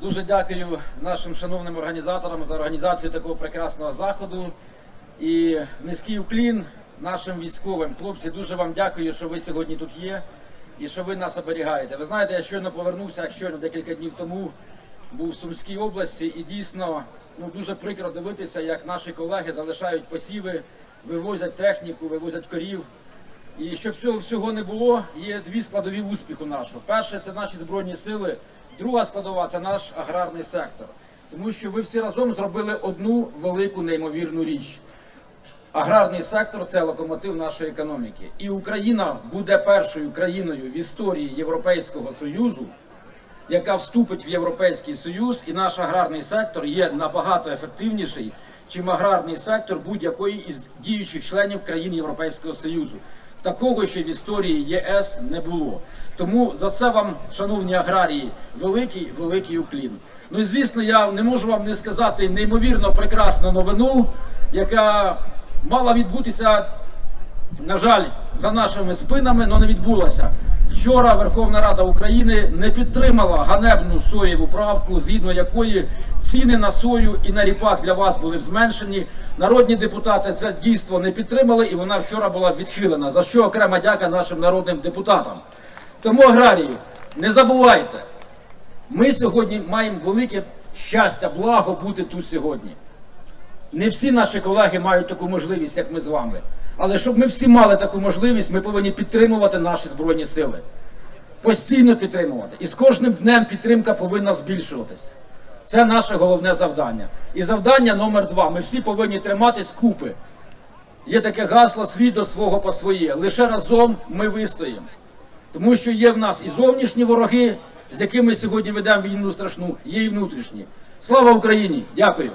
Дуже дякую нашим шановним організаторам за організацію такого прекрасного заходу. І низький уклін нашим військовим. Хлопці, дуже вам дякую, що ви сьогодні тут є і що ви нас оберігаєте. Ви знаєте, я щойно повернувся, як щойно декілька днів тому був в Сумській області, і дійсно ну, дуже прикро дивитися, як наші колеги залишають посіви, вивозять техніку, вивозять корів. І щоб цього всього не було, є дві складові успіху нашого. Перше це наші збройні сили. Друга складова це наш аграрний сектор. Тому що ви всі разом зробили одну велику неймовірну річ. Аграрний сектор це локомотив нашої економіки. І Україна буде першою країною в історії Європейського Союзу, яка вступить в Європейський Союз, і наш аграрний сектор є набагато ефективніший, чим аграрний сектор будь-якої із діючих членів країн Європейського Союзу. Такого ще в історії ЄС не було. Тому за це вам, шановні аграрії, великий великий уклін. Ну і звісно, я не можу вам не сказати неймовірно прекрасну новину, яка мала відбутися на жаль, за нашими спинами, але не відбулося. Вчора Верховна Рада України не підтримала ганебну соєву правку, згідно якої ціни на сою і на ріпак для вас були б зменшені. Народні депутати це дійство не підтримали, і вона вчора була відхилена. За що окрема дяка нашим народним депутатам. Тому аграрії, не забувайте, ми сьогодні маємо велике щастя, благо бути тут сьогодні. Не всі наші колеги мають таку можливість, як ми з вами. Але щоб ми всі мали таку можливість, ми повинні підтримувати наші збройні сили. Постійно підтримувати. І з кожним днем підтримка повинна збільшуватися. Це наше головне завдання. І завдання номер два. Ми всі повинні триматись купи. Є таке гасло свій до свого по своє. Лише разом ми вистоїмо. Тому що є в нас і зовнішні вороги, з якими сьогодні ведемо війну страшну, є і внутрішні. Слава Україні! Дякую!